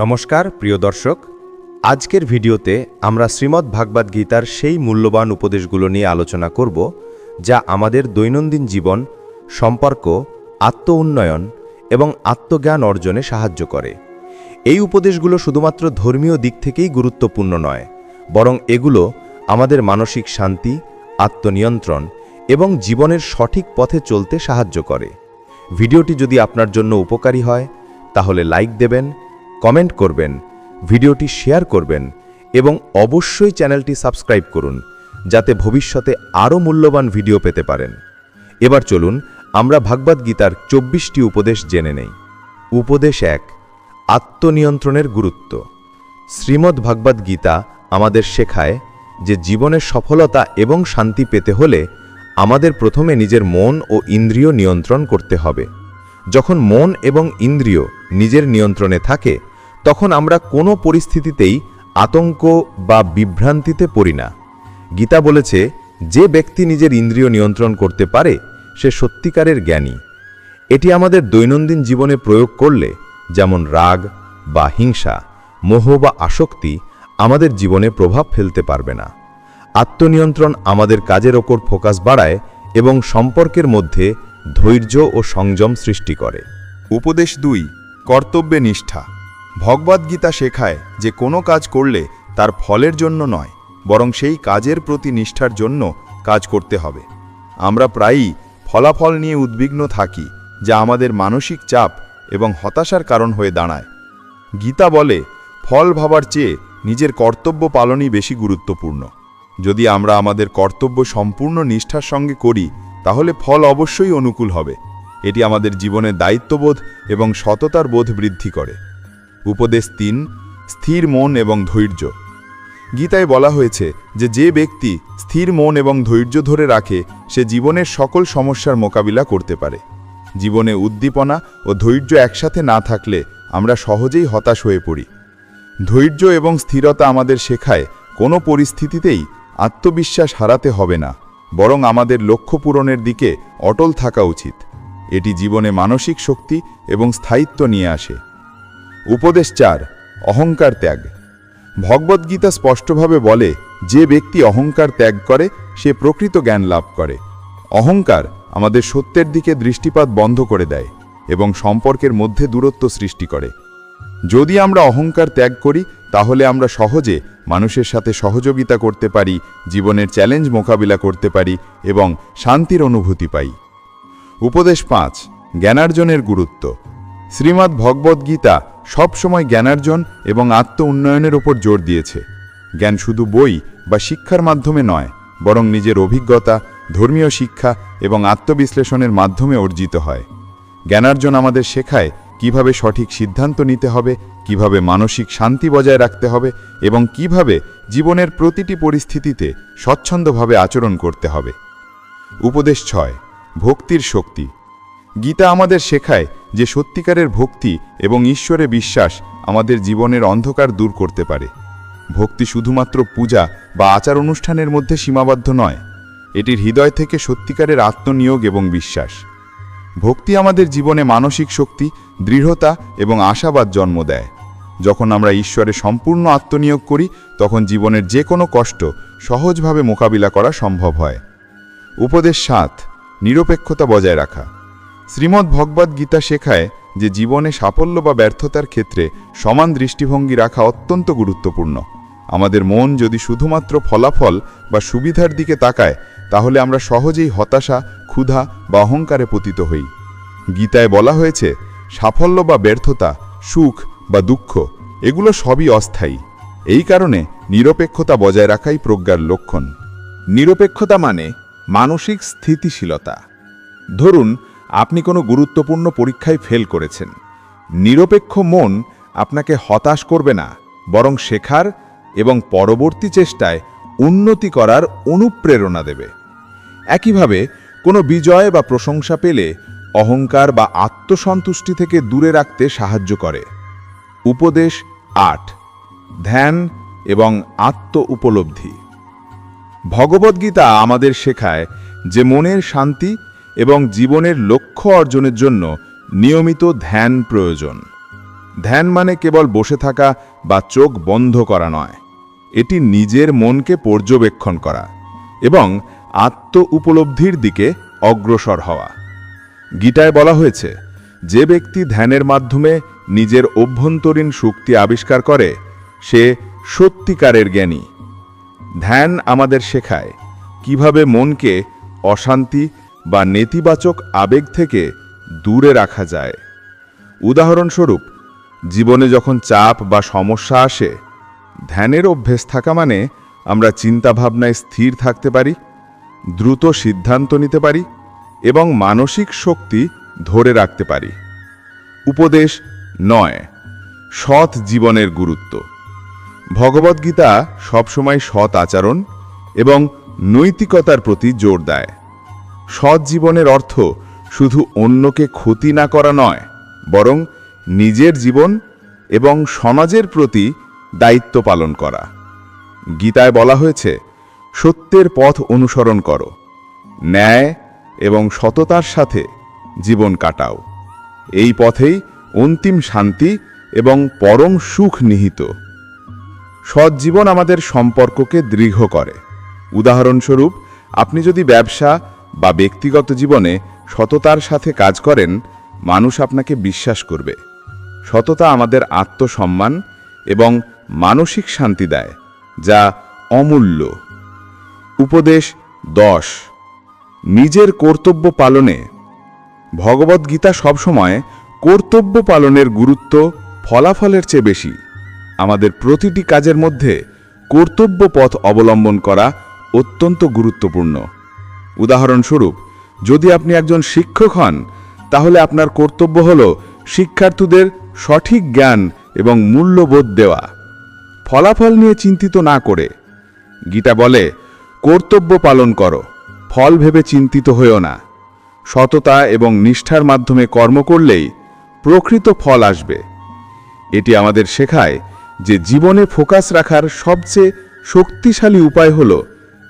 নমস্কার, প্রিয় দর্শক। আজকের ভিডিওতে আমরা শ্রীমদ্ ভাগবত গীতার সেই মূল্যবান উপদেশগুলো নিয়ে আলোচনা করব, যা আমাদের দৈনন্দিন জীবন, সম্পর্ক আত্ম উন্নয়ন এবং আত্মজ্ঞান অর্জনে সাহায্য করে। এই উপদেশগুলো শুধুমাত্র ধর্মীয় দিক থেকেই গুরুত্বপূর্ণ নয়, বরং এগুলো আমাদের মানসিক শান্তি, আত্মনিয়ন্ত্রণ এবং জীবনের সঠিক পথে চলতে সাহায্য করে। ভিডিওটি যদি আপনার জন্য উপকারী হয়, তাহলে লাইক দেবেন কমেন্ট করবেন, ভিডিওটি শেয়ার করবেন এবং অবশ্যই চ্যানেলটি সাবস্ক্রাইব করুন, যাতে ভবিষ্যতে আরও মূল্যবান ভিডিও পেতে পারেন। এবার চলুন, আমরা ভাগবত গীতার চব্বিশটি উপদেশ জেনে নেই। উপদেশ এক, আত্মনিয়ন্ত্রণের গুরুত্ব। শ্রীমদ্ ভাগবত গীতা আমাদের শেখায় যে জীবনের সফলতা এবং শান্তি পেতে হলে আমাদের প্রথমে নিজের মন ও ইন্দ্রিয় নিয়ন্ত্রণ করতে হবে। যখন মন এবং ইন্দ্রিয় নিজের নিয়ন্ত্রণে থাকে তখন আমরা কোনো পরিস্থিতিতেই আতঙ্ক বা বিভ্রান্তিতে পড়ি না। গীতা বলেছে, যে ব্যক্তি নিজের ইন্দ্রিয় নিয়ন্ত্রণ করতে পারে, সে সত্যিকারের জ্ঞানী। এটি আমাদের দৈনন্দিন জীবনে প্রয়োগ করলে, যেমন রাগ বা হিংসা, মোহ বা আসক্তি, আমাদের জীবনে প্রভাব ফেলতে পারবে না। আত্মনিয়ন্ত্রণ আমাদের কাজের ওপর ফোকাস বাড়ায় এবং সম্পর্কের মধ্যে ধৈর্য ও সংযম সৃষ্টি করে। উপদেশ দুই, কর্তব্যে নিষ্ঠা। ভগবদ্গীতা শেখায় যে কোনো কাজ করলে তার ফলের জন্য নয়, বরং সেই কাজের প্রতি নিষ্ঠার জন্য কাজ করতে হবে। আমরা প্রায়ই ফলাফল নিয়ে উদ্বিগ্ন থাকি, যা আমাদের মানসিক চাপ এবং হতাশার কারণ হয়ে দাঁড়ায়। গীতা বলে, ফল ভাবার চেয়ে নিজের কর্তব্য পালনই বেশি গুরুত্বপূর্ণ। যদি আমরা আমাদের কর্তব্য সম্পূর্ণ নিষ্ঠার সঙ্গে করি, তাহলে ফল অবশ্যই অনুকূল হবে। এটি আমাদের জীবনের দায়িত্ববোধ এবং সততার বোধ বৃদ্ধি করে। উপদেশ তিন, স্থির মন এবং ধৈর্য। গীতায় বলা হয়েছে যে যে ব্যক্তি স্থির মন এবং ধৈর্য ধরে রাখে, সে জীবনের সকল সমস্যার মোকাবিলা করতে পারে। জীবনে উদ্দীপনা ও ধৈর্য একসাথে না থাকলে আমরা সহজেই হতাশ হয়ে পড়ি। ধৈর্য এবং স্থিরতা আমাদের শেখায়, কোনো পরিস্থিতিতেই আত্মবিশ্বাস হারাতে হবে না, বরং আমাদের লক্ষ্য পূরণের দিকে অটল থাকা উচিত। এটি জীবনে মানসিক শক্তি এবং স্থায়িত্ব নিয়ে আসে। উপদেশ চার, অহংকার ত্যাগ। ভগবদ্গীতা স্পষ্টভাবে বলে, যে ব্যক্তি অহংকার ত্যাগ করে, সে প্রকৃত জ্ঞান লাভ করে। অহংকার আমাদের সত্যের দিকে দৃষ্টিপাত বন্ধ করে দেয় এবং সম্পর্কের মধ্যে দূরত্ব সৃষ্টি করে। যদি আমরা অহংকার ত্যাগ করি, তাহলে আমরা সহজে মানুষের সাথে সহযোগিতা করতে পারি, জীবনের চ্যালেঞ্জ মোকাবিলা করতে পারি এবং শান্তির অনুভূতি পাই। উপদেশ পাঁচ, জ্ঞানার্জনের গুরুত্ব। শ্রীমদ্ ভগবদ্গীতা সবসময় জ্ঞানার্জন এবং আত্ম উন্নয়নের ওপর জোর দিয়েছে। জ্ঞান শুধু বই বা শিক্ষার মাধ্যমে নয়, বরং নিজের অভিজ্ঞতা, ধর্মীয় শিক্ষা এবং আত্মবিশ্লেষণের মাধ্যমে অর্জিত হয়। জ্ঞানার্জন আমাদের শেখায় কীভাবে সঠিক সিদ্ধান্ত নিতে হবে, কীভাবে মানসিক শান্তি বজায় রাখতে হবে এবং কীভাবে জীবনের প্রতিটি পরিস্থিতিতে স্বচ্ছন্দভাবে আচরণ করতে হবে। উপদেশ ছয়, ভক্তির শক্তি। গীতা আমাদের শেখায় যে সত্যিকারের ভক্তি এবং ঈশ্বরে বিশ্বাস আমাদের জীবনের অন্ধকার দূর করতে পারে। ভক্তি শুধুমাত্র পূজা বা আচার অনুষ্ঠানের মধ্যে সীমাবদ্ধ নয়, এটির হৃদয় থেকে সত্যিকারের আত্মনিয়োগ এবং বিশ্বাস। ভক্তি আমাদের জীবনে মানসিক শক্তি, দৃঢ়তা এবং আশাবাদ জন্ম দেয়। যখন আমরা ঈশ্বরে সম্পূর্ণ আত্মনিয়োগ করি, তখন জীবনের যে কোনো কষ্ট সহজভাবে মোকাবিলা করা সম্ভব হয়। উপদেশ সাত, নিরপেক্ষতা বজায় রাখা। শ্রীমদ্ ভগবদ গীতা শেখায় যে জীবনে সাফল্য বা ব্যর্থতার ক্ষেত্রে সমান দৃষ্টিভঙ্গি রাখা অত্যন্ত গুরুত্বপূর্ণ। আমাদের মন যদি শুধুমাত্র ফলাফল বা সুবিধার দিকে তাকায়, তাহলে আমরা সহজেই হতাশা, ক্ষুধা বা অহংকারে পতিত হই। গীতায় বলা হয়েছে, সাফল্য বা ব্যর্থতা, সুখ বা দুঃখ, এগুলো সবই অস্থায়ী। এই কারণে নিরপেক্ষতা বজায় রাখাই প্রজ্ঞার লক্ষণ। নিরপেক্ষতা মানে মানসিক স্থিতিশীলতা। ধরুন আপনি কোনো গুরুত্বপূর্ণ পরীক্ষায় ফেল করেছেন। নিরপেক্ষ মন আপনাকে হতাশ করবে না, বরং শেখার এবং পরবর্তী চেষ্টায় উন্নতি করার অনুপ্রেরণা দেবে। একইভাবে, কোনো বিজয় বা প্রশংসা পেলে অহংকার বা আত্মসন্তুষ্টি থেকে দূরে রাখতে সাহায্য করে। উপদেশ আট, ধ্যান এবং আত্ম উপলব্ধি। ভগবদ্গীতা আমাদের শেখায় যে মনের শান্তি এবং জীবনের লক্ষ্য অর্জনের জন্য নিয়মিত ধ্যান প্রয়োজন। ধ্যান মানে কেবল বসে থাকা বা চোখ বন্ধ করা নয়। এটি নিজের মনকে পর্যবেক্ষণ করা এবং আত্ম উপলব্ধির দিকে অগ্রসর হওয়া। গীতায় বলা হয়েছে, যে ব্যক্তি ধ্যানের মাধ্যমে নিজের অভ্যন্তরীণ শক্তি আবিষ্কার করে, সে সত্যিকারের জ্ঞানী। ধ্যান আমাদের শেখায় কীভাবে মনকে অশান্তি বা নেতিবাচক আবেগ থেকে দূরে রাখা যায়। উদাহরণস্বরূপ, জীবনে যখন চাপ বা সমস্যা আসে, ধ্যানের অভ্যেস থাকা মানে আমরা চিন্তাভাবনায় স্থির থাকতে পারি, দ্রুত সিদ্ধান্ত নিতে পারি এবং মানসিক শক্তি ধরে রাখতে পারি। উপদেশ নয়, সৎ জীবনের গুরুত্ব। ভগবদ্গীতা সবসময় সৎ আচরণ এবং নৈতিকতার প্রতি জোর দেয়। সৎ জীবনের অর্থ শুধু অন্যকে ক্ষতি না করা নয়, বরং নিজের জীবন এবং সমাজের প্রতি দায়িত্ব পালন করা। গীতায় বলা হয়েছে, সত্যের পথ অনুসরণ করো, ন্যায় এবং সততার সাথে জীবন কাটাও। এই পথেই অন্তিম শান্তি এবং পরম সুখ নিহিত। সৎ জীবন আমাদের সম্পর্ককে দৃঢ় করে। উদাহরণস্বরূপ, আপনি যদি ব্যবসা বা ব্যক্তিগত জীবনে সততার সাথে কাজ করেন, মানুষ আপনাকে বিশ্বাস করবে। সততা আমাদের আত্মসম্মান এবং মানসিক শান্তি দেয়, যা অমূল্য। উপদেশ দশ, নিজের কর্তব্য পালনে। ভগবদ্গীতা সবসময় কর্তব্য পালনের গুরুত্ব ফলাফলের চেয়ে বেশি। আমাদের প্রতিটি কাজের মধ্যে কর্তব্য পথ অবলম্বন করা অত্যন্ত গুরুত্বপূর্ণ। উদাহরণস্বরূপ, যদি আপনি একজন শিক্ষক হন, তাহলে আপনার কর্তব্য হল শিক্ষার্থীদের সঠিক জ্ঞান এবং মূল্যবোধ দেওয়া। ফলাফল নিয়ে চিন্তিত না করে। গীতা বলে, কর্তব্য পালন করো, ফল ভেবে চিন্তিত হয়েও না। সততা এবং নিষ্ঠার মাধ্যমে কর্ম করলেই প্রকৃত ফল আসবে। এটি আমাদের শেখায় যে জীবনে ফোকাস রাখার সবচেয়ে শক্তিশালী উপায় হল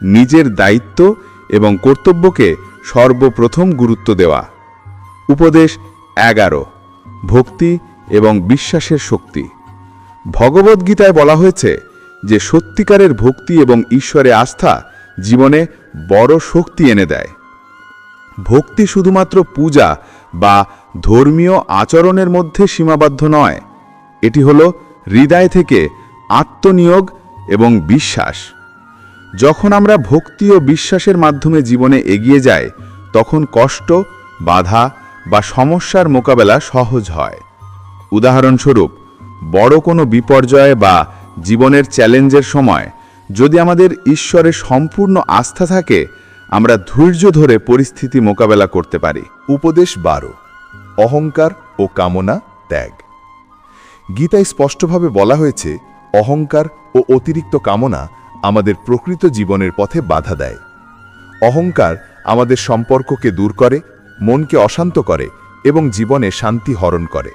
নিজের দায়িত্ব এবং কর্তব্যকে সর্বপ্রথম গুরুত্ব দেওয়া। উপদেশ এগারো, ভক্তি এবং বিশ্বাসের শক্তি। ভগবদ্গীতায় বলা হয়েছে যে, সত্যিকারের ভক্তি এবং ঈশ্বরে আস্থা জীবনে বড় শক্তি এনে দেয়। ভক্তি শুধুমাত্র পূজা বা ধর্মীয় আচরণের মধ্যে সীমাবদ্ধ নয়। এটি হল হৃদয় থেকে আত্মনিয়োগ এবং বিশ্বাস। যখন আমরা ভক্তি ও বিশ্বাসের মাধ্যমে জীবনে এগিয়ে যাই, তখন কষ্ট, বাধা বা সমস্যার মোকাবেলা সহজ হয়। উদাহরণস্বরূপ, বড় কোনো বিপর্যয় বা জীবনের চ্যালেঞ্জের সময় যদি আমাদের ঈশ্বরে সম্পূর্ণ আস্থা থাকে, আমরা ধৈর্য ধরে পরিস্থিতি মোকাবেলা করতে পারি। উপদেশ বারো, অহংকার ও কামনা ত্যাগ। গীতায় স্পষ্টভাবে বলা হয়েছে, অহংকার ও অতিরিক্ত কামনা আমাদের প্রকৃত জীবনের পথে বাধা দেয়। অহংকার আমাদের সম্পর্ককে দূর করে, মনকে অশান্ত করে এবং জীবনে শান্তি হরণ করে।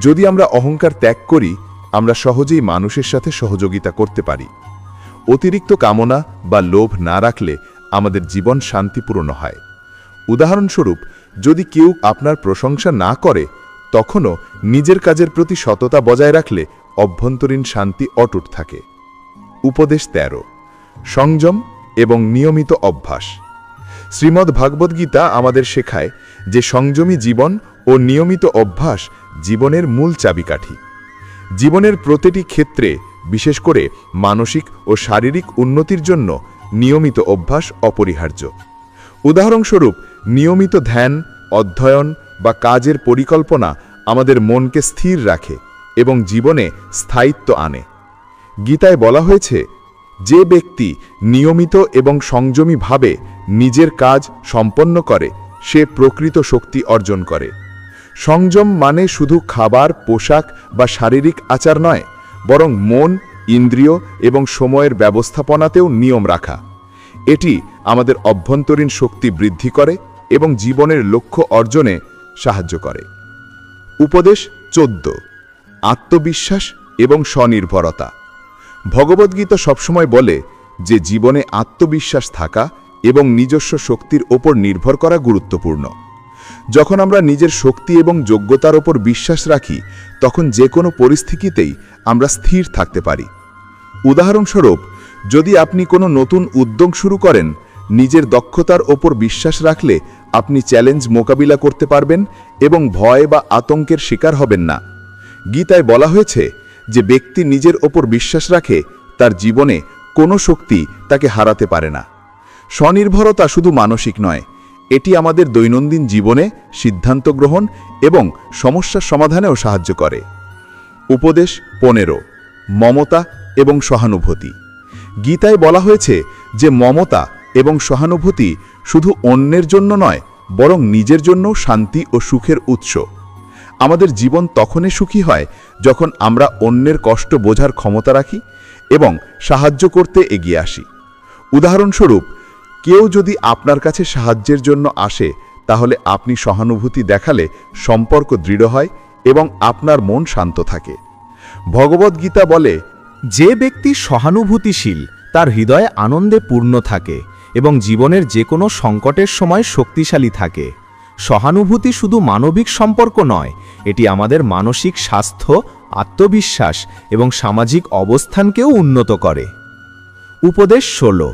যদি আমরা অহংকার ত্যাগ করি, আমরা সহজেই মানুষের সাথে সহযোগিতা করতে পারি। অতিরিক্ত কামনা বা লোভ না রাখলে আমাদের জীবন শান্তিপূর্ণ হয়। উদাহরণস্বরূপ, যদি কেউ আপনার প্রশংসা না করে, তখনও নিজের কাজের প্রতি সততা বজায় রাখলে অভ্যন্তরীণ শান্তি অটুট থাকে। উপদেশ তেরো, সংযম এবং নিয়মিত অভ্যাস। শ্রীমদ্ ভাগবদ্গীতা আমাদের শেখায় যে সংযমী জীবন ও নিয়মিত অভ্যাস জীবনের মূল চাবিকাঠি। জীবনের প্রতিটি ক্ষেত্রে, বিশেষ করে মানসিক ও শারীরিক উন্নতির জন্য নিয়মিত অভ্যাস অপরিহার্য। উদাহরণস্বরূপ, নিয়মিত ধ্যান, অধ্যয়ন বা কাজের পরিকল্পনা আমাদের মনকে স্থির রাখে এবং জীবনে স্থায়িত্ব আনে। গীতায় বলা হয়েছে, যে ব্যক্তি নিয়মিত এবং সংযমীভাবে নিজের কাজ সম্পন্ন করে, সে প্রকৃত শক্তি অর্জন করে। সংযম মানে শুধু খাবার, পোশাক বা শারীরিক আচার নয়, বরং মন, ইন্দ্রিয় এবং সময়ের ব্যবস্থাপনাতেও নিয়ম রাখা। এটি আমাদের অভ্যন্তরীণ শক্তি বৃদ্ধি করে এবং জীবনের লক্ষ্য অর্জনে সাহায্য করে। উপদেশ চোদ্দ, আত্মবিশ্বাস এবং স্বনির্ভরতা। ভগবদ্গীতা সবসময় বলে যে জীবনে আত্মবিশ্বাস থাকা এবং নিজস্ব শক্তির ওপর নির্ভর করা গুরুত্বপূর্ণ। যখন আমরা নিজের শক্তি এবং যোগ্যতার ওপর বিশ্বাস রাখি, তখন যে কোনো পরিস্থিতিতেই আমরা স্থির থাকতে পারি। উদাহরণস্বরূপ, যদি আপনি কোনো নতুন উদ্যোগ শুরু করেন, নিজের দক্ষতার ওপর বিশ্বাস রাখলে আপনি চ্যালেঞ্জ মোকাবিলা করতে পারবেন এবং ভয় বা আতঙ্কের শিকার হবেন না। গীতায় বলা হয়েছে যে ব্যক্তি নিজের ওপর বিশ্বাস রাখে, তার জীবনে কোনো শক্তি তাকে হারাতে পারে না। স্বনির্ভরতা শুধু মানসিক নয়, এটি আমাদের দৈনন্দিন জীবনে সিদ্ধান্ত গ্রহণ এবং সমস্যার সমাধানেও সাহায্য করে। উপদেশ পনেরো, মমতা এবং সহানুভূতি। গীতায় বলা হয়েছে যে মমতা এবং সহানুভূতি শুধু অন্যের জন্য নয়, বরং নিজের জন্য শান্তি ও সুখের উৎস। আমাদের জীবন তখনই সুখী হয় যখন আমরা অন্যের কষ্ট বোঝার ক্ষমতা রাখি এবং সাহায্য করতে এগিয়ে আসি। উদাহরণস্বরূপ, কেউ যদি আপনার কাছে সাহায্যের জন্য আসে, তাহলে আপনি সহানুভূতি দেখালে সম্পর্ক দৃঢ় হয় এবং আপনার মন শান্ত থাকে। ভগবদ্গীতা বলে, যে ব্যক্তি সহানুভূতিশীল, তার হৃদয় আনন্দে পূর্ণ থাকে এবং জীবনের যে কোনো সংকটের সময় শক্তিশালী থাকে। সহানুভূতি শুধু মানবিক সম্পর্ক নয়, এটি আমাদের মানসিক স্বাস্থ্য, আত্মবিশ্বাস এবং সামাজিক অবস্থানকেও উন্নত করে। উপদেশ ষোলো,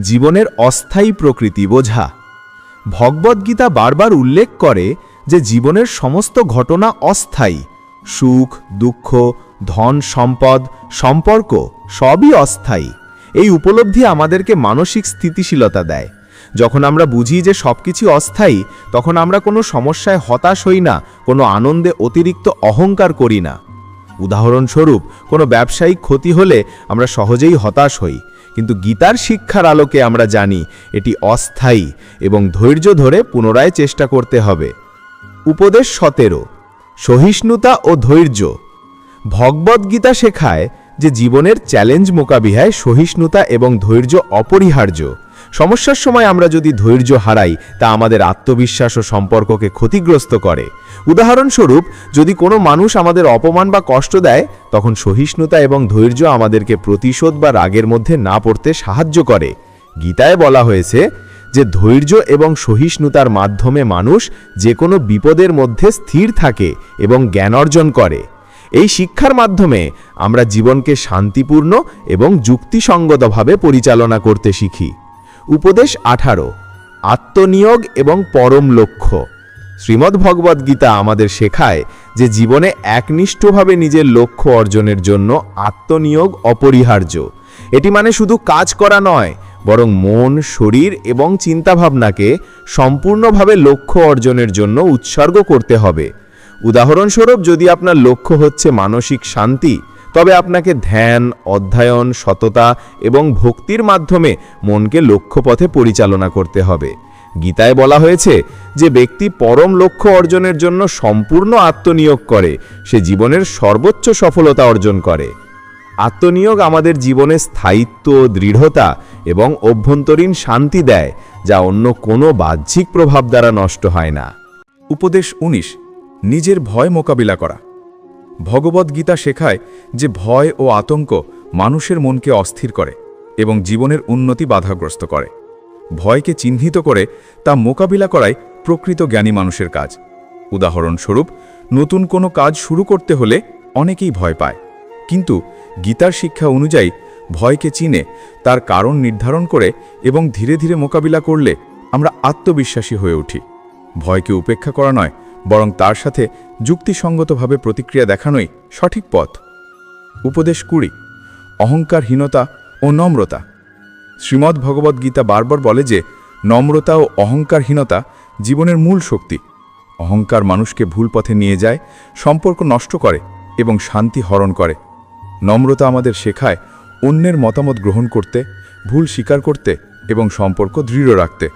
জীবনের অস্থায়ী প্রকৃতি বোঝা। ভগবদ্গীতা বারবার উল্লেখ করে যে জীবনের সমস্ত ঘটনা অস্থায়ী, সুখ, দুঃখ, ধন, সম্পদ, সম্পর্ক সবই অস্থায়ী। এই উপলব্ধি আমাদেরকে মানসিক স্থিতিশীলতা দেয়। যখন আমরা বুঝি যে সবকিছু অস্থায়ী, তখন আমরা কোনো সমস্যায় হতাশ হই না, কোনো আনন্দে অতিরিক্ত অহংকার করি না। উদাহরণস্বরূপ, কোনো ব্যবসায়িক ক্ষতি হলে আমরা সহজেই হতাশ হই। কিন্তু গীতার শিক্ষার আলোকে আমরা জানি, এটি অস্থায়ী এবং ধৈর্য ধরে পুনরায় চেষ্টা করতে হবে। উপদেশ সতেরো, সহিষ্ণুতা ও ধৈর্য। ভগবদ্গীতা শেখায় যে জীবনের চ্যালেঞ্জ মোকাবিহায় সহিষ্ণুতা এবং ধৈর্য অপরিহার্য। সমস্যার সময় আমরা যদি ধৈর্য হারাই, তা আমাদের আত্মবিশ্বাস ও সম্পর্ককে ক্ষতিগ্রস্ত করে। উদাহরণস্বরূপ, যদি কোনো মানুষ আমাদের অপমান বা কষ্ট দেয়, তখন সহিষ্ণুতা এবং ধৈর্য আমাদেরকে প্রতিশোধ বা রাগের মধ্যে না পড়তে সাহায্য করে। গীতায় বলা হয়েছে যে, ধৈর্য এবং সহিষ্ণুতার মাধ্যমে মানুষ যে কোনো বিপদের মধ্যে স্থির থাকে এবং জ্ঞান অর্জন করে। এই শিক্ষার মাধ্যমে আমরা জীবনকে শান্তিপূর্ণ এবং যুক্তিসঙ্গতভাবে পরিচালনা করতে শিখি। উপদেশ আঠারো, আত্মনিয়োগ এবং পরম লক্ষ্য। শ্রীমদ্ ভগবদ্গীতা আমাদের শেখায় যে জীবনে একনিষ্ঠভাবে নিজের লক্ষ্য অর্জনের জন্য আত্মনিয়োগ অপরিহার্য। এটি মানে শুধু কাজ করা নয়, বরং মন, শরীর এবং চিন্তাভাবনাকে সম্পূর্ণভাবে লক্ষ্য অর্জনের জন্য উৎসর্গ করতে হবে। উদাহরণস্বরূপ যদি আপনার লক্ষ্য হচ্ছে মানসিক শান্তি তবে আপনাকে ধ্যান, অধ্যয়ন, সততা এবং ভক্তির মাধ্যমে মনকে লক্ষ্যপথে পরিচালনা করতে হবে। গীতায় বলা হয়েছে যে ব্যক্তি পরম লক্ষ্য অর্জনের জন্য সম্পূর্ণ আত্মনিয়োগ করে, সে জীবনের সর্বোচ্চ সফলতা অর্জন করে। আত্মনিয়োগ আমাদের জীবনে স্থায়িত্ব, দৃঢ়তা এবং অভ্যন্তরীণ শান্তি দেয়, যা অন্য কোনো বাহ্যিক প্রভাব দ্বারা নষ্ট হয় না। উপদেশ ১৯ নিজের ভয় মোকাবিলা করা। ভগবদ্গীতা শেখায় যে ভয় ও আতঙ্ক মানুষের মনকে অস্থির করে এবং জীবনের উন্নতি বাধাগ্রস্ত করে। ভয়কে চিহ্নিত করে তা মোকাবিলা করাই প্রকৃত জ্ঞানী মানুষের কাজ। উদাহরণস্বরূপ, নতুন কোনো কাজ শুরু করতে হলে অনেকেই ভয় পায়। কিন্তু গীতার শিক্ষা অনুযায়ী ভয়কে চিনে, তার কারণ নির্ধারণ করে এবং ধীরে ধীরে মোকাবিলা করলে আমরা আত্মবিশ্বাসী হয়ে উঠি। ভয়কে উপেক্ষা করা নয় বরং তার সাথে যুক্তিসঙ্গতভাবে প্রতিক্রিয়া দেখানোই সঠিক পথ। উপদেশ কুড়ি, অহংকারহীনতা ও নম্রতা। শ্রীমদ্ ভগবদ্গীতা বারবার বলে যে, নম্রতা ও অহংকারহীনতা জীবনের মূল শক্তি। অহংকার মানুষকে ভুল পথে নিয়ে যায়, সম্পর্ক নষ্ট করে এবং শান্তি হরণ করে। নম্রতা আমাদের শেখায় অন্যের মতামত গ্রহণ করতে, ভুল স্বীকার করতে এবং সম্পর্ক দৃঢ় রাখতে।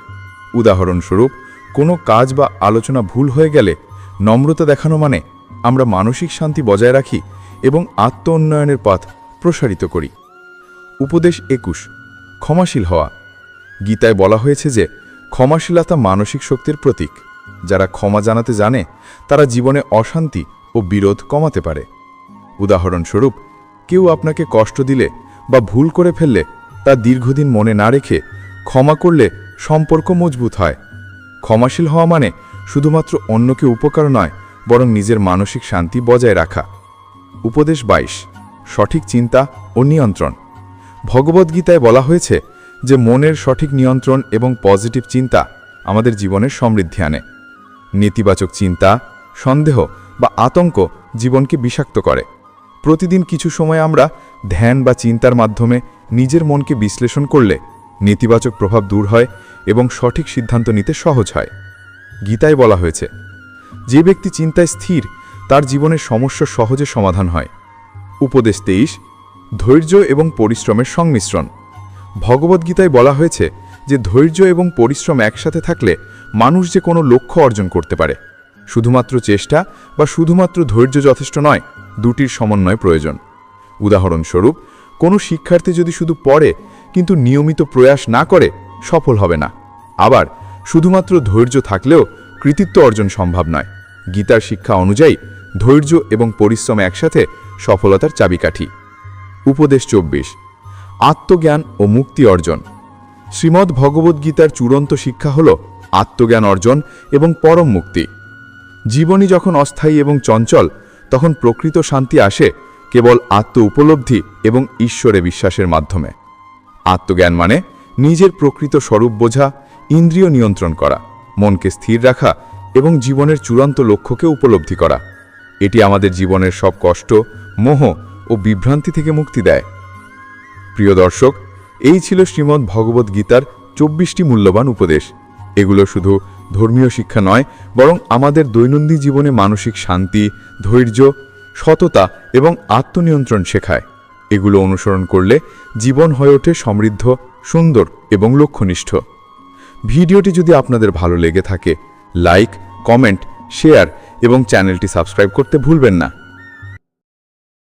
উদাহরণস্বরূপ কোনো কাজ বা আলোচনা ভুল হয়ে গেলে নম্রতা দেখানো মানে আমরা মানসিক শান্তি বজায় রাখি এবং আত্ম উন্নয়নের পথ প্রসারিত করি। উপদেশ একুশ, ক্ষমাশীল হওয়া। গীতায় বলা হয়েছে যে, ক্ষমাশীলতা মানসিক শক্তির প্রতীক। যারা ক্ষমা জানাতে জানে, তারা জীবনে অশান্তি ও বিরোধ কমাতে পারে। উদাহরণস্বরূপ, কেউ আপনাকে কষ্ট দিলে বা ভুল করে ফেললে তা দীর্ঘদিন মনে না রেখে ক্ষমা করলে সম্পর্ক মজবুত হয়। ক্ষমাশীল হওয়া মানে শুধুমাত্র অন্যকে উপকার নয়, বরং নিজের মানসিক শান্তি বজায় রাখা। উপদেশ বাইশ, সঠিক চিন্তা ও নিয়ন্ত্রণ। ভগবদ্গীতায় বলা হয়েছে যে, মনের সঠিক নিয়ন্ত্রণ এবং পজিটিভ চিন্তা আমাদের জীবনের সমৃদ্ধি আনে। নেতিবাচক চিন্তা, সন্দেহ বা আতঙ্ক জীবনকে বিষাক্ত করে। প্রতিদিন কিছু সময় আমরা ধ্যান বা চিন্তার মাধ্যমে নিজের মনকে বিশ্লেষণ করলে নেতিবাচক প্রভাব দূর হয় এবং সঠিক সিদ্ধান্ত নিতে সহজ হয়। গীতায় বলা হয়েছে, যে ব্যক্তি চিন্তায় স্থির, তার জীবনের সমস্যা সহজে সমাধান হয়। উপদেশ তেইশ, ধৈর্য এবং পরিশ্রমের সংমিশ্রণ। ভগবদ্গীতায় বলা হয়েছে যে, ধৈর্য এবং পরিশ্রম একসাথে থাকলে মানুষ যে কোনো লক্ষ্য অর্জন করতে পারে। শুধুমাত্র চেষ্টা বা শুধুমাত্র ধৈর্য যথেষ্ট নয়, দুটির সমন্বয় প্রয়োজন। উদাহরণস্বরূপ, কোনো শিক্ষার্থী যদি শুধু পড়ে, কিন্তু নিয়মিত প্রয়াস না করে সফল হবে না। আবার শুধুমাত্র ধৈর্য থাকলেও কৃতিত্ব অর্জন সম্ভব নয়। গীতার শিক্ষা অনুযায়ী ধৈর্য এবং পরিশ্রম একসাথে সফলতার চাবিকাঠি। উপদেশ চব্বিশ, আত্মজ্ঞান ও মুক্তি অর্জন। শ্রীমদ্ ভগবদ্গীতার চূড়ান্ত শিক্ষা হল আত্মজ্ঞান অর্জন এবং পরম মুক্তি। জীবনী যখন অস্থায়ী এবং চঞ্চল, তখন প্রকৃত শান্তি আসে কেবল আত্ম উপলব্ধি এবং ঈশ্বরে বিশ্বাসের মাধ্যমে। আত্মজ্ঞান মানে নিজের প্রকৃত স্বরূপ বোঝা, ইন্দ্রিয় নিয়ন্ত্রণ করা, মনকে স্থির রাখা এবং জীবনের চূড়ান্ত লক্ষ্যকে উপলব্ধি করা। এটি আমাদের জীবনের সব কষ্ট, মোহ ও বিভ্রান্তি থেকে মুক্তি দেয়। প্রিয় দর্শক, এই ছিল শ্রীমদ্ ভগবদ্ গীতার চব্বিশটি মূল্যবান উপদেশ। এগুলো শুধু ধর্মীয় শিক্ষা নয়, বরং আমাদের দৈনন্দিন জীবনে মানসিক শান্তি, ধৈর্য, সততা এবং আত্মনিয়ন্ত্রণ শেখায়। এগুলো অনুসরণ করলে জীবন হয়ে ওঠে সমৃদ্ধ সুন্দর এবং লক্ষ্যনিষ্ঠ। ভিডিওটি যদি আপনাদের ভালো লেগে থাকে, লাইক, কমেন্ট, শেয়ার এবং চ্যানেলটি সাবস্ক্রাইব করতে ভুলবেন না।